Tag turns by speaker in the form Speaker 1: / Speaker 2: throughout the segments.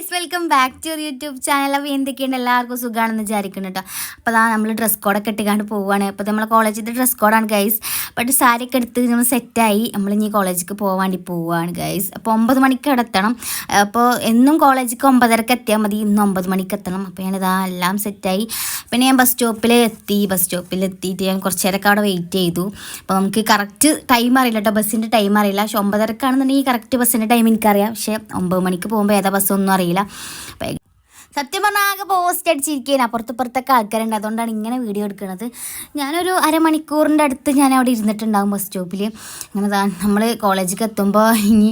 Speaker 1: Guys welcome back to YouTube channel. അപ്പോൾ എന്തൊക്കെയുണ്ട്? എല്ലാവർക്കും സുഖമാണെന്ന് വിചാരിക്കുന്നു കേട്ടോ. അപ്പോൾ നമ്മൾ ഡ്രസ് കോഡൊക്കെ ഇട്ടിക്കാണ്ട് പോവുകയാണ് അപ്പോൾ നമ്മളെ കോളേജിന്റെ ഡ്രസ് കോഡാണ് ഗൈസ്. ബട്ട് സാരിയൊക്കെ എടുത്ത് നമ്മൾ സെറ്റായി. നമ്മൾ ഇനി കോളേജിലേക്ക് പോകാൻ വേണ്ടി പോവുകയാണ് ഗൈസ് അപ്പോൾ ഒമ്പത് മണിക്ക് അവിടെ എത്തണം അപ്പോൾ എന്നും കോളേജിലേക്ക് ഒമ്പതരക്ക് എത്തിയാൽ മതി. ഇന്ന് ഒമ്പത് മണിക്ക് എത്തണം. അപ്പോൾ ഞാനിതാ എല്ലാം സെറ്റായി. പിന്നെ ഞാൻ ബസ് സ്റ്റോപ്പിൽ എത്തി. ബസ് സ്റ്റോപ്പിൽ എത്തിയിട്ട് ഞാൻ കുറച്ച് നേരമൊക്കെ അവിടെ വെയിറ്റ് ചെയ്തു. അപ്പോൾ നമുക്ക് കറക്റ്റ് ടൈം അറിയില്ല കേട്ടോ ബസ്സിന്റെ ടൈം അറിയില്ല. പക്ഷെ ഒമ്പതരക്കാണെന്നുണ്ടെങ്കിൽ കറക്റ്റ് ബസ്സിന്റെ ടൈം എനിക്കറിയാം. പക്ഷേ ഒമ്പത് മണിക്ക് പോകുമ്പോൾ ഏതാ ബസ്സൊന്നും അറിയില്ല. അപ്പോൾ സത്യം പറഞ്ഞാൽ ആകെ പോസ്റ്റ് അടിച്ചിരിക്കുകയാണ് അപ്പുറത്തപ്പുറത്തൊക്കെ ആൾക്കാരുണ്ട്. അതുകൊണ്ടാണ് ഇങ്ങനെ വീഡിയോ എടുക്കുന്നത് ഞാനൊരു അരമണിക്കൂറിന്റെ അടുത്ത് ഞാൻ അവിടെ ഇരുന്നിട്ടുണ്ടാകും ബസ് സ്റ്റോപ്പിൽ അങ്ങനെ നമ്മൾ കോളേജിലേക്ക് എത്തുമ്പോൾ ഇനി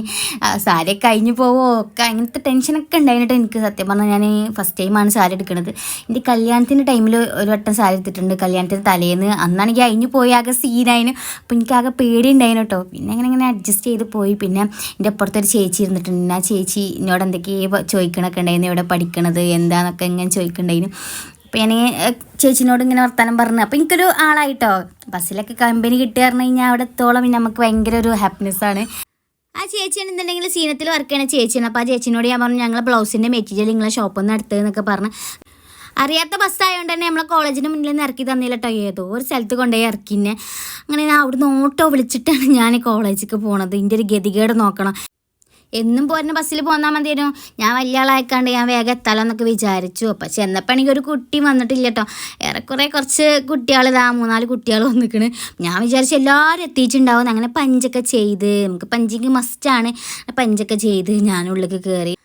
Speaker 1: സാരി കഴിഞ്ഞു പോവോ? ഒക്കെ അങ്ങനത്തെ ടെൻഷനൊക്കെ ഉണ്ടായിട്ട് എനിക്ക്. സത്യം പറഞ്ഞാൽ ഞാൻ ഫസ്റ്റ് ടൈമാണ് സാരി എടുക്കുന്നത് എന്റെ കല്യാണത്തിന്റെ ടൈമിൽ ഒരു വട്ടം സാരി എടുത്തിട്ടുണ്ട്. കല്യാണത്തിന്റെ തലേന്ന്. അന്നാണെങ്കിൽ അഴിഞ്ഞു പോയി ആകെ സീനായിന് അപ്പോൾ എനിക്ക് ആകെ പേടി ഉണ്ടായിരുന്നു കേട്ടോ പിന്നെ അങ്ങനെ അങ്ങനെ അഡ്ജസ്റ്റ് ചെയ്ത് പോയി. പിന്നെ എന്റെ അപ്പുറത്തൊരു ചേച്ചി ഇരുന്നിട്ടുണ്ട്. ആ ചേച്ചി എന്നോട് എന്തൊക്കെയോ ചോദിക്കണൊക്കെ ഉണ്ടായിരുന്നു ഇവിടെ പഠിക്കണത്? എന്താന്നൊക്കെ ഇങ്ങനെ ചോദിക്കണ്ടായിരുന്നു അപ്പോൾ ഞാൻ ചേച്ചിനോട് ഇങ്ങനെ വർത്തമാനം പറഞ്ഞു. അപ്പോൾ എനിക്കൊരു ആളായിട്ടോ. ബസ്സിലൊക്കെ കമ്പനി കിട്ടുക പറഞ്ഞു കഴിഞ്ഞാൽ അവിടെ എത്തോളം നമുക്ക് ഭയങ്കര ഒരു ഹാപ്പിനെസ് ആണ്. ആ ചേച്ചിയാണ് എന്തുണ്ടെങ്കിൽ സീനത്തിൽ വർക്ക് ചെയ്യണ ചേച്ചിയാണ്. അപ്പോൾ ആ ചേച്ചിനോട് ഞാൻ പറഞ്ഞു ഞങ്ങൾ ബ്ലൗസിന്റെ മെറ്റീരിയൽ നിങ്ങളെ ഷോപ്പിൽ നിന്ന് എടുത്തതെന്നൊക്കെ പറഞ്ഞു. അറിയാത്ത ബസ്സായതുകൊണ്ട് തന്നെ നമ്മളെ കോളേജിന് മുന്നിൽ നിന്ന് ഇറക്കി തന്നില്ല കേട്ടോ ഏതോ ഒരു സ്ഥലത്ത് കൊണ്ടുപോയി ഇറക്കിന്നെ. അങ്ങനെ ഞാൻ അവിടുന്ന് ഓട്ടോ വിളിച്ചിട്ടാണ് ഞാൻ കോളേജിലേക്ക് പോണത്. ഇതിന്റെ ഒരു ഗതികേട് നോക്കണം. എന്നും പോരുന്ന ബസ്സിൽ പോന്നാൽ മതിയായിരുന്നു. ഞാൻ വലിയ ആളായിക്കാണ്ട് ഞാൻ വേഗം എത്താലോ എന്നൊക്കെ വിചാരിച്ചു. അപ്പം ചെന്നപ്പോൾ എനിക്ക് ഒരു കുട്ടി വന്നിട്ടില്ല കേട്ടോ ഏറെക്കുറെ കുറച്ച് കുട്ടികൾ ഇതാ മൂന്നാൽ കുട്ടികൾ വന്നിക്കണ്. ഞാൻ വിചാരിച്ചു എല്ലാവരും എത്തിയിട്ടുണ്ടാവും അങ്ങനെ പഞ്ചൊക്കെ ചെയ്ത് നമുക്ക് പഞ്ചിങ് മസ്റ്റാണ്. പഞ്ചൊക്കെ ചെയ്ത് ഞാൻ ഉള്ളിലേക്ക് കയറി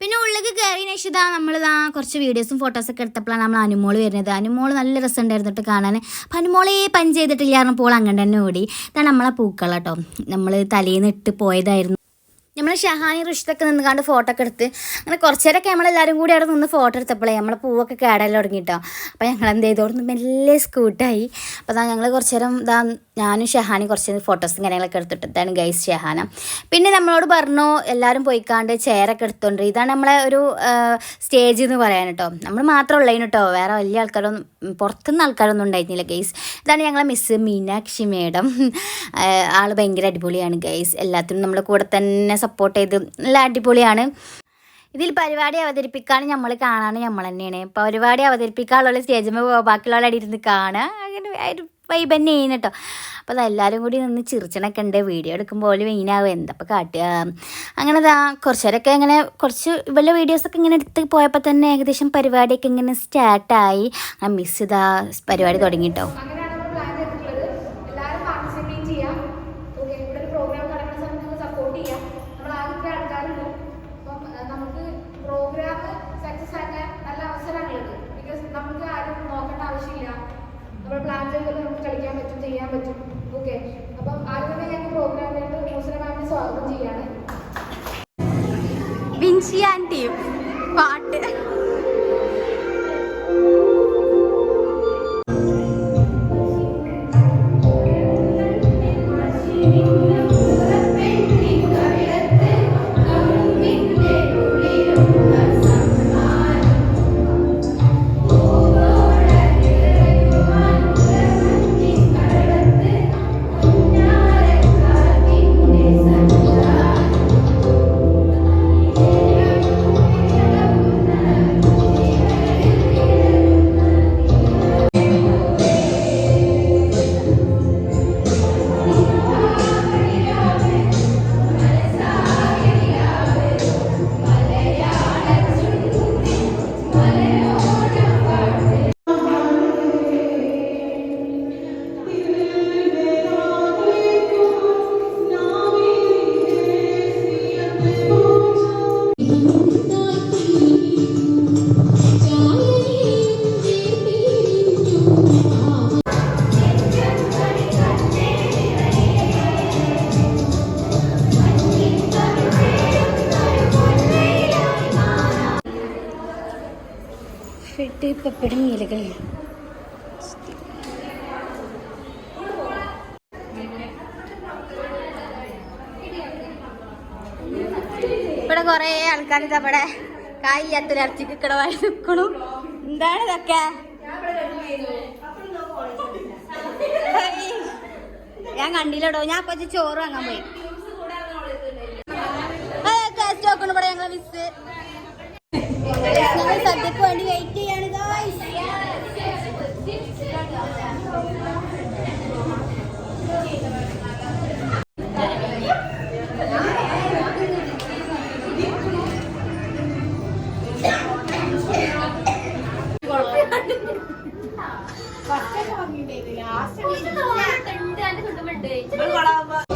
Speaker 1: പിന്നെ ഉള്ളിലേക്ക് കയറിയതിന് ശേഷം ഇതാ നമ്മളിതാ കുറച്ച് വീഡിയോസും ഫോട്ടോസൊക്കെ എടുത്തപ്പോഴാണ് നമ്മൾ അനുമോൾ വരുന്നത്. അനുമോൾ നല്ല രസമുണ്ടായിരുന്നു കേട്ടോ കാണാൻ അപ്പം അനുമോളെ പഞ്ച് ചെയ്തിട്ടില്ല പറഞ്ഞപ്പോൾ അങ്ങനെ തന്നെ ഓടി. ഇതാണ് നമ്മളെ പൂക്കളാട്ടോ. നമ്മൾ തലേന്ന് ഇട്ട് പോയതായിരുന്നു. നമ്മൾ ഷഹാനി റിഷ്തൊക്കെ നിന്ന് കണ്ട് ഫോട്ടോ ഒക്കെ എടുത്ത് അങ്ങനെ കുറച്ച് നേരമൊക്കെ നമ്മളെല്ലാവരും കൂടി അവിടെ നിന്ന് ഫോട്ടോ എടുത്തപ്പോഴേ നമ്മളെ പൂവൊക്കെ കേടാൻ തുടങ്ങിയിട്ടോ അപ്പോൾ ഞങ്ങൾ എന്ത് ചെയ്തു അവിടെ നിന്ന് മെല്ലെ സ്കൂട്ടായി അപ്പോൾ അതാ ഞങ്ങൾ കുറച്ച് നേരം ഇതാ ഞാനും ഷഹാനി കുറച്ച് ഫോട്ടോസും കാര്യങ്ങളൊക്കെ എടുത്തിട്ട് ഇതാണ് ഗൈസ് ഷഹാന. പിന്നെ നമ്മളോട് പറഞ്ഞു എല്ലാവരും പോയിക്കാണ്ട് ചെയറൊക്കെ എടുത്തോണ്ട് ഇതാണ് നമ്മളെ ഒരു സ്റ്റേജ് എന്ന് പറയാൻ കേട്ടോ നമ്മൾ മാത്രം ഉള്ളതിന് കേട്ടോ വേറെ വലിയ ആൾക്കാരൊന്നും പുറത്തുനിന്ന് ആൾക്കാരൊന്നും ഉണ്ടായിരുന്നില്ല ഗൈസ് ഇതാണ് ഞങ്ങളെ മിസ് മീനാക്ഷി മേഡം. ആൾ ഭയങ്കര അടിപൊളിയാണ് ഗൈസ് എല്ലാത്തിനും നമ്മുടെ കൂടെ തന്നെ സപ്പോർട്ട് ചെയ്ത് നല്ല അടിപൊളിയാണ്. ഇതിൽ പരിപാടി അവതരിപ്പിക്കാൻ നമ്മൾ കാണാൻ നമ്മൾ തന്നെയാണ്. പരിപാടി അവതരിപ്പിക്കാനുള്ള സ്റ്റേജിൽ ബാക്കിയുള്ള അടി ഇരുന്ന് കാണുക. അങ്ങനെ ഒരു വൈബ് തന്നെ ചെയ്യുന്നു കേട്ടോ. അപ്പോൾ അതെല്ലാവരും കൂടി നിന്ന് ചിരിച്ചണൊക്കെ ഉണ്ട്. വീഡിയോ എടുക്കുമ്പോൾ മെയിനാവും എന്തപ്പോൾ കാട്ടുക അങ്ങനെ ദാ കുറച്ച് നേരമൊക്കെ ഇങ്ങനെ കുറച്ച് ഇവരുടെ വീഡിയോസൊക്കെ ഇങ്ങനെ എടുത്ത് പോയപ്പോൾ തന്നെ ഏകദേശം പരിപാടിയൊക്കെ ഇങ്ങനെ സ്റ്റാർട്ടായി മിസ് ഇതാ പരിപാടി തുടങ്ങി കേട്ടോ
Speaker 2: അങ്ങനെയാണ് നമ്മൾ പ്ലാൻ ചെയ്തിട്ടുള്ളത് എല്ലാവരും പാർട്ടിസിപ്പേറ്റ് ചെയ്യാം ഓക്കെ ഇവിടെ ഒരു പ്രോഗ്രാം നടക്കുന്ന സമയത്ത് നിങ്ങൾ സപ്പോർട്ട് ചെയ്യാം നമ്മൾ ആകെ ഇത്ര ആൾക്കാരുണ്ട് അപ്പം അഹ് നമുക്ക് പ്രോഗ്രാം സക്സസ് ആക്കാൻ നല്ല അവസരങ്ങളുണ്ട് ബിക്കോസ് നമുക്ക് ആരും നോക്കേണ്ട ആവശ്യമില്ല നമ്മൾ പ്ലാൻ ചെയ്തത് നമുക്ക് കളിക്കാൻ പറ്റും ചെയ്യാൻ പറ്റും. ഓക്കെ അപ്പം ആദ്യം തന്നെ ഞാൻ പ്രോഗ്രാമിലേക്ക് മൂസല മാമിനെ സ്വാഗതം ചെയ്യാണ്.
Speaker 1: വിൻസി ആന്റിയും വെട്ടിപ്പപ്പെടും ഇലകൾ ഇവിടെ കൊറേ ആൾക്കാർ ഇവിടെ കായ്യാത്തൊരച്ചിക്ക് ഇവിടെ വഴി നിൽക്കണു എന്താണ് ഇതൊക്കെ. ഞാൻ കണ്ടില്ലടോ. ഞാൻ കൊച്ചു ചോറ് വാങ്ങാൻ പോയി. ഇവിടെ ഞങ്ങളെ മിസ്
Speaker 3: സന്തോഷം ലാസ്റ്റ്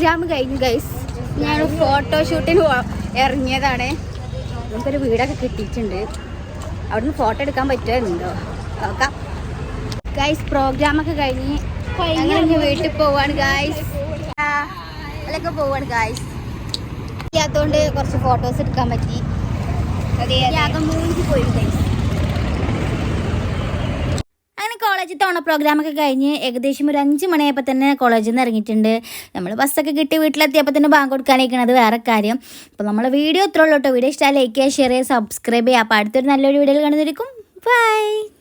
Speaker 1: പ്രോഗ്രാം കഴിഞ്ഞു ഗൈസ് ഞാൻ ഫോട്ടോഷൂട്ടിന് ഇറങ്ങിയതാണ്. നമുക്കൊരു വീടൊക്കെ കിട്ടിയിട്ടുണ്ട്. അവിടുന്ന് ഫോട്ടോ എടുക്കാൻ പറ്റുമോ നോക്കാം. ഗൈസ് പ്രോഗ്രാമൊക്കെ കഴിഞ്ഞ് ഞങ്ങൾ വീട്ടിൽ പോവാണ് ഗൈസ് അതിലൊക്കെ പോവാണ് ഗൈസ് ഇല്ലാത്തതുകൊണ്ട് കുറച്ച് ഫോട്ടോസ് എടുക്കാൻ പറ്റി. ആകെ മൂഞ്ചി പോയി ഗൈസ് അങ്ങനെ കോളേജിൽ തവണ പ്രോഗ്രാമൊക്കെ കഴിഞ്ഞ് ഏകദേശം ഒരു അഞ്ച് മണിയായപ്പോൾ തന്നെ കോളേജിൽ നിന്ന് ഇറങ്ങിയിട്ടുണ്ട്. നമ്മൾ ബസ്സൊക്കെ കിട്ടി വീട്ടിലെത്തിയപ്പോൾ തന്നെ ബാങ്ക് കൊടുക്കാനേക്കണത് വേറെ കാര്യം. അപ്പോൾ നമ്മളെ വീഡിയോ ഇത്രയുള്ളൂ കേട്ടോ. വീഡിയോ ഇഷ്ടമായി ലൈക്ക് ചെയ്യുക ഷെയർ ചെയ്യുക സബ്സ്ക്രൈബ് ചെയ്യുക. അപ്പോൾ അടുത്തൊരു നല്ലൊരു വീഡിയോയിൽ കാണുന്നതായിരിക്കും ബൈ